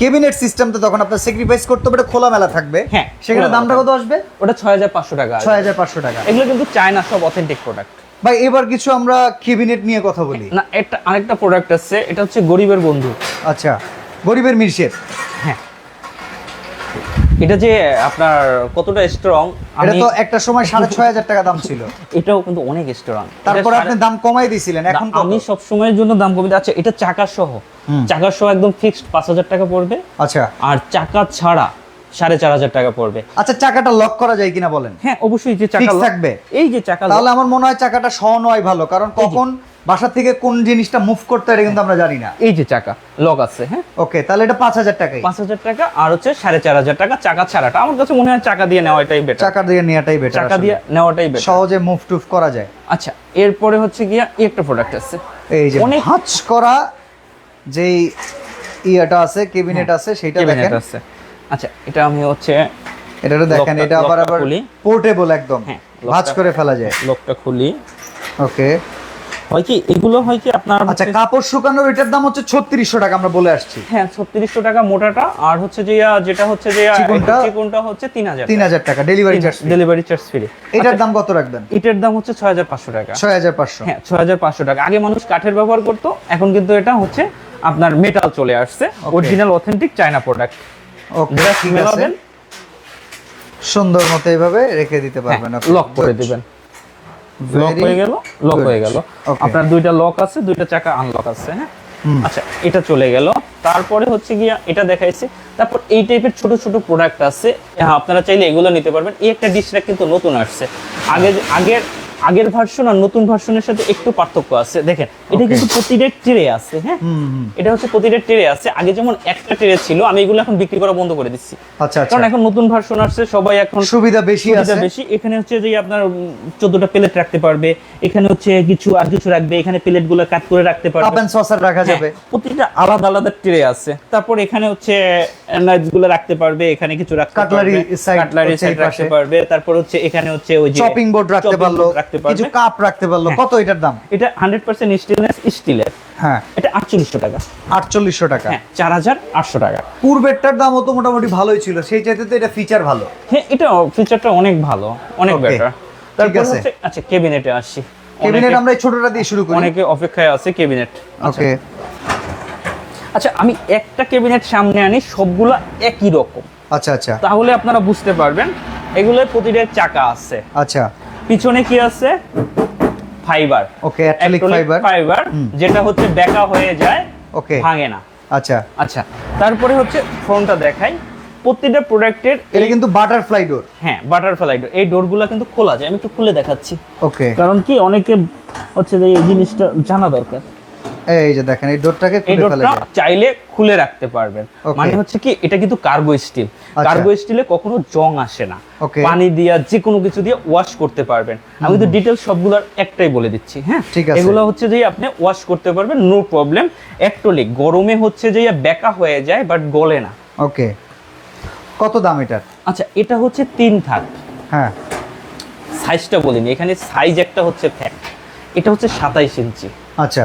কেবিনেট সিস্টেমটা তখন আপনার স্যাক্রিফাইস করতে হবে এটা খোলামেলা থাকবে। হ্যাঁ, সেখানে দামটা কত আসবে? ওটা ছয় হাজার পাঁচশো টাকা ছয় হাজার পাঁচশো টাকা। এগুলো কিন্তু চায়না সব অথেন্টিক প্রোডাক্ট ভাই এবার কিছু আমরা কেবিনেট নিয়ে কথা বলি। না একটা আরেকটা প্রোডাক্ট আছে এটা হচ্ছে গরিবের বন্ধু। আচ্ছা গরিবের মিরশেপ হ্যাঁ। এটা যে আপনার কতটা স্ট্রং এটা তো একটা সময় সাড়ে ছয় হাজার টাকা দাম ছিল। এটাও কিন্তু অনেক স্ট্রং তারপরে আপনি দাম কমাই দিয়েছিলেন এখন? আমি সব সময়ের জন্য দাম কমে আচ্ছা এটা চাকা সহ। চাকা সহ একদম ফিক্সড পাঁচ হাজার টাকা পড়বে। আচ্ছা। আর চাকা ছাড়া সাড়ে চার হাজার টাকা পড়বে। আচ্ছা চাকাটা লক করা যায় কিনা বলেন? হ্যাঁ অবশ্যই যে চাকা থাকবে? এই যে চাকা তাহলে আমার মনে হয় চাকাটা সহ নয় ভালো কারণ কখন বাসা থেকে কোন জিনিসটা মুভ করতে হয় এটা কিন্তু আমরা জানি না। এই যে চাকা লক আছে হ্যাঁ। ওকে তাহলে এটা পাঁচ হাজার টাকাই। পাঁচ হাজার টাকা আর হচ্ছে সাড়ে চার হাজার টাকা চাকা ছাড়াটা। আমার কাছে মনে হয় চাকা দিয়ে নেওয়াটাই বেটার চাকা দিয়ে নেওয়াটাই বেটার চাকা দিয়ে নেওয়াটাই বেটার সহজে মুভ টুভ করা যায়। আচ্ছা এরপরে হচ্ছে গিয়া একটা প্রোডাক্ট আছে। এই যে অনেক- ভাঁজ করা যেই ইয়েটা আছে কেবিনেট আছে সেটা দেখেন। আছে। আচ্ছা এটা আমি হচ্ছে এটা দেখেন এটা আবার আবার। পোর্টেবল একদম। হ্যাঁ, ভাঁজ করে ফেলা যায়। লকটা খুলি। ওকে। হয় কি এগুলো হয় কি আপনার আচ্ছা কাপড় শুকানোর এটার দাম হচ্ছে ছত্রিশশো টাকা আমরা বলে আসছি। হ্যাঁ ছত্রিশশো টাকা মোটাটা আর হচ্ছে যে যেটা হচ্ছে যে চিকনটা? হচ্ছে তিন হাজার তিন হাজার টাকা delivery charge delivery charge free এটার দাম কত রাখবেন? এটার দাম হচ্ছে ছয় হাজার পাঁচশো টাকা। ছয় হাজার পাঁচশো। হ্যাঁ ছয় হাজার পাঁচশো টাকা। আগে মানুষ কাঠের ব্যবহার করতো এখন কিন্তু এটা হচ্ছে আপনার মেটাল চলে আসছে। অরিজিনাল অথেন্টিক চায়না প্রোডাক্ট যেটা ঠিক হবেন, সুন্দর মতো এইভাবে রেখে দিতে পারবেন লক হ্যাঁ, করে দিবেন। লক হয়ে গেল লক হয়ে গেল। আপনার দুইটা লক আছে দুইটা চাকা আনলক আছে হ্যাঁ? আচ্ছা এটা চলে গেল। তারপরে হচ্ছে গিয়া এটা দেখাইছে। তারপর এই টাইপের ছোট ছোট প্রোডাক্ট আছে। হ্যাঁ আপনারা চাইলে এগুলো নিতে পারবেন। এই একটা ডিশ কিন্তু নতুন আসছে। আগে আগের আগের ভার্সন আর নতুন ভার্সনের সাথে একটু পার্থক্য আছে। দেখেন এটা কিন্তু প্রতিটা ট্রে আছে হ্যাঁ। এটা হচ্ছে প্রতিটা ট্রে আছে। আগে যেমন একটা ট্রে ছিল আমি এগুলো এখন বিক্রি করা বন্ধ করে দিচ্ছি। আচ্ছা আচ্ছা। কারণ এখন নতুন ভার্সন আসছে সবাই এখন সুবিধা বেশি আছে। বেশি। এখানে হচ্ছে যে আপনার চোদ্দটা প্লেট রাখতে পারবে। এখানে হচ্ছে কিছু আর কিছু রাখবে। এখানে প্লেটগুলো কাট করে রাখতে কাপ পারবে এন্ড সসার রাখা যাবে। হ্যাঁ, প্রতিটা আলাদা আলাদা ট্রে আছে। তারপর এখানে হচ্ছে নাইফগুলো রাখতে পারবে। এখানে কিছু রাখতে পারবে। কাটলারি সাইড রাখতে পারবে। তারপর হচ্ছে এখানে হচ্ছে ওই যে চপিং বোর্ড রাখতে পারল। রাখতে পারবে। কিছু কাপ রাখতে পারল। হ্যাঁ। কত এটার দাম? এটা হান্ড্রেড পার্সেন্ট স্টেনলেস স্টিলের হ্যাঁ। এটা আটচল্লিশশো টাকা। আটচল্লিশশো টাকা। হ্যাঁ চার হাজার আটশো টাকা। পূর্বেরটার দামও তো মোটামুটি ভালোই ছিল। সেই চাইতে তো এটা ফিচার ভালো। হ্যাঁ এটা ফিচারটা অনেক ভালো অনেক বেটার তারপর আছে। হচ্ছে আচ্ছা কেবিনেটে আসি। কেবিনেট আমরা এই ছোটটা দিয়ে শুরু করি। অনেকে অপেক্ষায় আছে কেবিনেট ওকে আচ্ছা। আমি একটা কেবিনেট সামনে আনি সবগুলো একই রকম। আচ্ছা আচ্ছা। তাহলে আপনারা বুঝতে পারবেন এগুলোর প্রতিটা চাকা আছে। আচ্ছা। পিছনে কি আছে? Fibre okay acrylic fibre fibre যেটা হচ্ছে বেকা হয়ে যায় ওকে ভাঙে না। আচ্ছা। আচ্ছা তারপরে হচ্ছে ফ্রন্টটা দেখাই। প্রতিটা প্রোডাক্টের এটা কিন্তু বাটারফ্লাই ডোর হ্যাঁ বাটারফ্লাই ডোর এই ডোরগুলো কিন্তু খোলা যায়। আমি একটু খুলে দেখাচ্ছি। ওকে কারণ কি অনেকে হচ্ছে যে এই জিনিসটা জানা দরকার। এই যে দেখেন এই ডোরটাকে খুলে ফেলা যায় চাইলে খুলে রাখতে পারবেন। মানে হচ্ছে কি এটা কিন্তু কার্গো স্টিল। কার্গো স্টিলে কখনো জং আসে না। পানি দিয়া যে কোনো কিছু দিয়ে ওয়াশ করতে পারবেন। আমি তো ডিটেলস সবগুলোর একটাই বলে দিচ্ছি হ্যাঁ? ঠিক আছে। এগুলো হচ্ছে যে আপনি ওয়াশ করতে পারবেন নো প্রবলেম একটলি গরমে হচ্ছে যে বেকা হয়ে যায় বাট গলে না। ওকে কত দাম এটার? আচ্ছা এটা হচ্ছে তিন থাক। হ্যাঁ। সাইজটা বলিনি এখানে সাইজ একটা হচ্ছে ফ্যাক্ট এটা হচ্ছে সাতাইশ ইঞ্চি। আচ্ছা।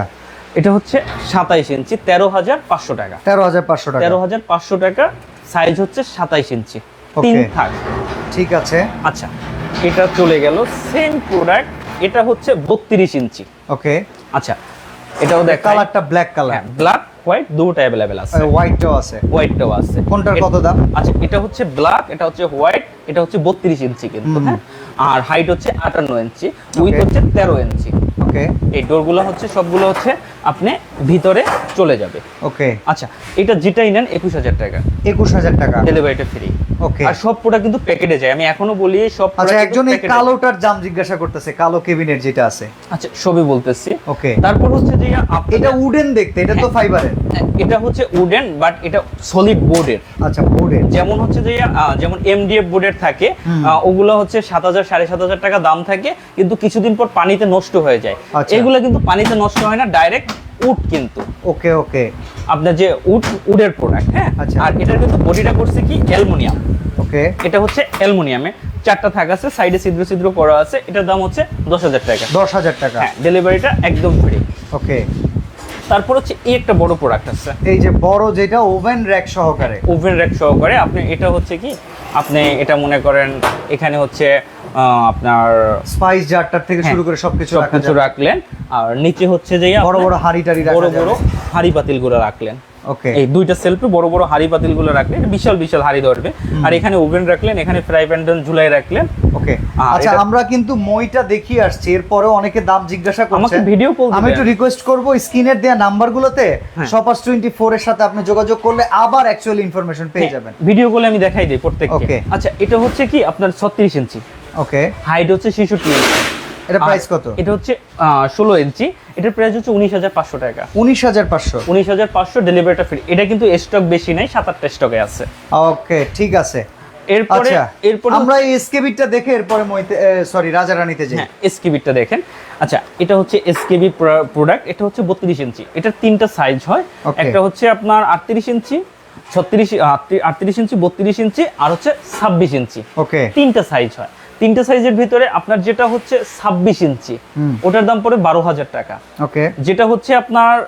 এটা হচ্ছে সাতাইশ ইঞ্চি তেরো হাজার পাঁচশো টাকা। তেরো হাজার পাঁচশো টাকা। তেরো হাজার পাঁচশো টাকা সাইজ হচ্ছে সাতাইশ ইঞ্চি তিন. থাক। ঠিক আছে। আচ্ছা এটা চলে গেল সেম প্রোডাক্ট এটা হচ্ছে বত্রিশ ইঞ্চি। ওকে আচ্ছা এটাও দেখ কালারটা ব্ল্যাক কালার ব্ল্যাক হোয়াইট দুটো অ্যাভেলেবেল আছে। হোয়াইটটাও আছে। হোয়াইটটাও আছে। কোনটার কত দাম? আচ্ছা এটা হচ্ছে ব্ল্যাক এটা হচ্ছে হোয়াইট এটা হচ্ছে বত্রিশ ইঞ্চি কিন্তু হ্যাঁ। আর হাইট হচ্ছে আটান্ন ইঞ্চি উইথ হচ্ছে তেরো ইঞ্চি। ওকে। এই ডোরগুলো হচ্ছে সবগুলো হচ্ছে আপনি ভিতরে চলে যাবে। ওকে। আচ্ছা এটা যেটাই নেন একুশ হাজার টাকা। একুশ হাজার টাকা। ডেলিভারিটা ফ্রি ওকে আর সব প্রোডাক্ট কিন্তু প্যাকেটে যায়। আমি এখনও বলি সব আচ্ছা একজন এই। কালোটার দাম জিজ্ঞাসা করতেছে কালো কেবিনেট যেটা আছে। আচ্ছা সবই বলতেছি। ওকে তারপর হচ্ছে যে এটা উডেন দেখতে এটা তো ফাইবারের এটা হচ্ছে উডেন বাট এটা সলিড বোর্ডের আচ্ছা বোর্ডের যেমন হচ্ছে যে যেমন এমডিএফ বোর্ডের থাকে ওগুলো হচ্ছে সাত হাজার সাড়ে সাত হাজার টাকা দাম থাকে কিন্তু কিছুদিন পর পানিতে নষ্ট হয়ে যায়। আচ্ছা। এগুলো কিন্তু পানিতে নষ্ট হয় না ডাইরেক্ট উড কিন্তু। ওকে ওকে। আপনার যে উড উডের প্রোডাক্ট হ্যাঁ? আচ্ছা। আর এটার কিন্তু বডিটা করছে কি? অ্যালুমিনিয়াম। ওকে। এটা হচ্ছে অ্যালুমিনিয়ামে। চারটা থাক আছে সাইডে ছিদ্র ছিদ্র করা আছে। এটার দাম হচ্ছে দশ হাজার টাকা। দশ হাজার টাকা। হ্যাঁ ডেলিভারিটা একদম ফ্রি ওকে। তারপর হচ্ছে এই একটা বড় প্রোডাক্ট আছে। এই যে বড় যেটা ওভেন র্যাক সহকারে। ওভেন র্যাক সহকারে। আপনি এটা হচ্ছে কি? আপনি এটা মনে করেন এখানে হচ্ছে আপনার স্পাইস জারটার থেকে হ্যাঁ, শুরু করে সবকিছু সবকিছু রাখলেন। আর নিচে হচ্ছে যে বড় বড় হাঁড়ি টাড়ি বড় বড় হাড়ি রাখলেন। ওকে এই দুইটা সেলফে বড় বড় হাড়ি রাখলেন বিশাল বিশাল হাড়ি ধরবে। আর এখানে ওভেন রাখলেন এখানে ফ্রাই প্যান ঝুলাই রাখলেন। ওকে আচ্ছা আমরা কিন্তু মইটা দেখিয়ে আসছি এরপরেও অনেকে দাম জিজ্ঞাসা করছে। আমাকে video call আমি একটু রিকোয়েস্ট করব স্ক্রিনের দেওয়া নাম্বারগুলোতে হ্যাঁ। টোয়েন্টি ফোর এর সাথে আপনি যোগাযোগ করলে আবার অ্যাকচুয়ালি ইনফরমেশন পেয়ে যাবেন। ভিডিও কলে আমি দেখাই দিই প্রত্যেককে। আচ্ছা এটা হচ্ছে কি আপনার ছত্রিশ ইঞ্চি ওকে হাইট হচ্ছে ছেষট্টি ইঞ্চি এটা প্রাইস কত? এটা হচ্ছে ষোলো ইঞ্চি এটার প্রাইস হচ্ছে উনিশ হাজার পাঁচশো টাকা। উনিশ হাজার পাঁচশো? উনিশ হাজার পাঁচশো ডেলিভারিটা ফ্রি এটা কিন্তু স্টক বেশি নাই সাত আটটা স্টকে আছে। ওকে ঠিক আছে। এরপরে আচ্ছা এরপরে আমরা এই এসকেবিটটা দেখে এরপরে সরি রাজারানীতে যাই। হ্যাঁ এসকেবিটা দেখেন। আচ্ছা এটা হচ্ছে এসকেবি প্রোডাক্ট এটা হচ্ছে বত্রিশ ইঞ্চি এটার তিনটা সাইজ হয়। একটা হচ্ছে আপনার আটত্রিশ ইঞ্চি ছত্রিশ আটত্রিশ ইঞ্চি বত্রিশ ইঞ্চি আর হচ্ছে ছাব্বিশ ইঞ্চি ওকে তিনটা সাইজ হয়। তিনটা সাইজের ভিতরে আপনার যেটা হচ্ছে ছাব্বিশ ইঞ্চি ওটার দাম পড়ে বারো হাজার টাকা। ওকে। যেটা হচ্ছে আপনার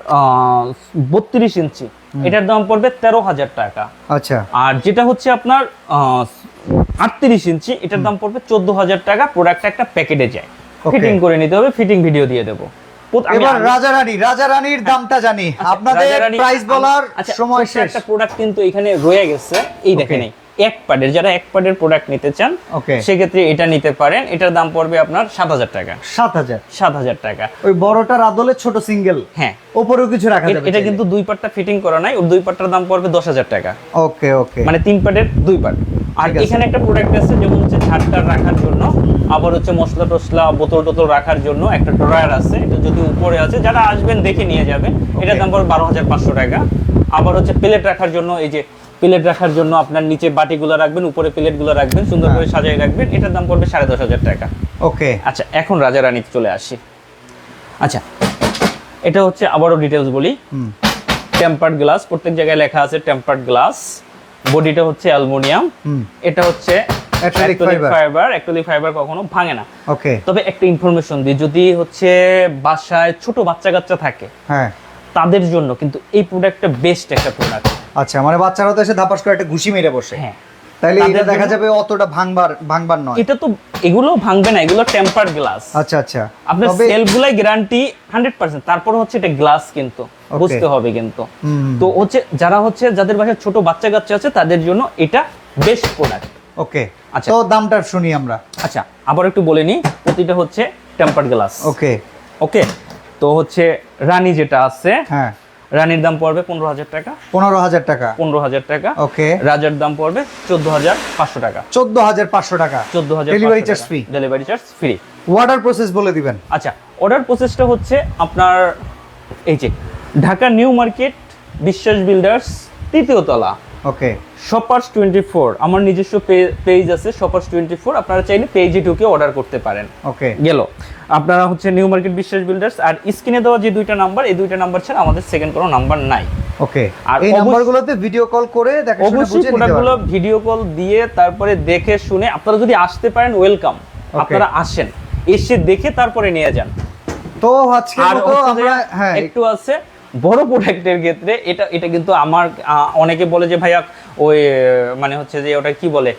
বত্রিশ ইঞ্চি এটার দাম পড়বে তেরো হাজার টাকা। আচ্ছা। আর যেটা হচ্ছে আপনার আটত্রিশ ইঞ্চি এটার দাম পড়বে চোদ্দ হাজার টাকা প্রোডাক্টটা একটা প্যাকেটে যায়। ফিটিং করে নিতে হবে ফিটিং ভিডিও দিয়ে দেবো। প্রত- আমি- এবার আমি- রাজারানী রাজারানীর দামটা জানি। আচ্ছা, আপনাদের প্রাইস বলার আচ্ছা, সময় শেষ। একটা প্রোডাক্ট কিন্তু এখানে রয়ে গেছে। এই দেখেন এক পার্টের যারা এক পার্টের প্রোডাক্ট নিতে চান সেক্ষেত্রে এটা নিতে পারেন। এটার দাম পড়বে আপনার সাত হাজার টাকা। সাত হাজার? সাত হাজার টাকা। ওই বড়টার আদলে ছোট সিঙ্গেল হ্যাঁ। ওপরেও কিছু রাখা যাবে এটা কিন্তু দুই ফিটিং করা নাই ওর দুই দাম পড়বে দশ হাজার টাকা। ওকে ওকে মানে তিন দুই আর এখানে একটা প্রোডাক্ট আছে যেমন হচ্ছে রাখার জন্য আবার হচ্ছে মশলা টসলা বোতল টোতল রাখার জন্য একটা ড্রয়ার আছে এটা যদি উপরে আছে যারা আসবেন দেখে নিয়ে যাবেন এটার দাম পড়বে বারো হাজার পাঁচশো টাকা। আবার হচ্ছে প্লেট রাখার জন্য এই যে প্লেট রাখার জন্য আপনার নিচে বাটিগুলো রাখবেন উপরে প্লেটগুলো রাখবেন সুন্দর করে সাজিয়ে রাখবেন। এটার দাম পড়বে সাড়ে দশ হাজার টাকা। ওকে। আচ্ছা এখন রাজা রানীতে চলে আসি। আচ্ছা এটা হচ্ছে আবারও ডিটেলস বলি। টেম্পার্ড গ্লাস প্রত্যেক জায়গায় লেখা আছে টেম্পার্ড গ্লাস বডিটা হচ্ছে অ্যালুমিনিয়াম এটা হচ্ছে ফাইবার অ্যাক্রিলিক ফাইবার কখনো ভাঙে না। ওকে। তবে একটা ইনফরমেশন দিই যদি হচ্ছে বাসায় ছোট বাচ্চা কাচ্চা থাকে হ্যাঁ। তাদের জন্য কিন্তু এই প্রোডাক্টটা বেস্ট একটা প্রোডাক্ট আচ্ছা মানে বাচ্চারা তো এসে ধাপাস করে একটা ঘুষি মেরে বসে। হ্যাঁ। তাদের এটা দেখা যাবে অতটা ভাঙবার ভাঙবার নয়। এটা তো এগুলো ভাঙবে না এগুলো টেম্পার্ড গ্লাস আচ্ছা আচ্ছা। আপনার তবে সেলফগুলাই গ্যারান্টি হান্ড্রেড পার্সেন্ট তারপর হচ্ছে এটা গ্লাস কিন্তু বুঝতে হবে কিন্তু। তো হচ্ছে যারা হচ্ছে যাদের বাসায় ছোট বাচ্চা কাচ্চা আছে তাদের জন্য এটা বেস্ট প্রোডাক্ট ওকে আচ্ছা। তো দামটা শুনি আমরা। আচ্ছা আবার একটু বলে নিই প্রতিটা হচ্ছে টেম্পার্ড গ্লাস ওকে ওকে তো হচ্ছে রানী যেটা আছে হ্যাঁ। রানীর দাম পড়বে পনেরো হাজার টাকা। পনেরো হাজার টাকা। পনেরো হাজার টাকা। ওকে। রাজার দাম পড়বে চোদ্দ হাজার পাঁচশো টাকা। চোদ্দ হাজার পাঁচশো টাকা। চোদ্দ হাজার delivery charge free delivery charge free order process বলে দিবেন। আচ্ছা অর্ডার প্রসেসটা হচ্ছে আপনার এই যে Dhaka New Market Biswas builders তৃতীয় তলা। ওকে। শপার্স টোয়েন্টি ফোর আমার নিজস্ব পেজ আছে শপার্স টোয়েন্টি ফোর আপনারা চাইলে পেজে ঢুকে অর্ডার করতে পারেন। ওকে। গেল। আপনারা হচ্ছে নিউ মার্কেট বিশ্বাস বিল্ডার্স আর স্ক্রিনে দেওয়া যে দুইটা নাম্বার এই দুইটা নাম্বার ছাড়া আমাদের সেকেন্ড কোনো নাম্বার নাই। ওকে আর এই নাম্বারগুলোতে ভিডিও কল করে দেখা শুনে অবশ্যই প্রোডাক্টগুলো। ভিডিও কল দিয়ে তারপরে দেখে শুনে আপনারা যদি আসতে পারেন ওয়েলকাম আপনারা আসেন। এসে দেখে তারপরে নিয়ে যান। তো আজকে আমরা হ্যাঁ একটু আছে। বড় প্রোডাক্টের ক্ষেত্রে এটা এটা কিন্তু আমার অনেকে বলে যে ভাইয়া ওই মানে হচ্ছে যে ওটা কি বলে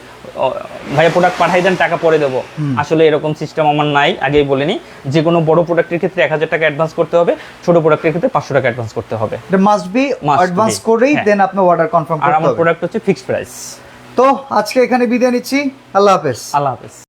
ভাইয়া প্রোডাক্ট পাঠাই দেন টাকা পরে দেবো। আসলে এরকম সিস্টেম আমার নাই আগেই বলিনি। যে কোনো বড় প্রোডাক্টের ক্ষেত্রে এক হাজার টাকা অ্যাডভান্স করতে হবে ছোট প্রোডাক্টের ক্ষেত্রে পাঁচশো টাকা অ্যাডভান্স করতে হবে। মাস্ট বি অ্যাডভান্স করেই। দেন আপনি অর্ডার কনফার্ম আর আমার প্রোডাক্ট হচ্ছে ফিক্সড প্রাইস তো আজকে এখানে বিদায় নিচ্ছি আল্লাহ হাফেজ। আল্লাহ হাফেজ।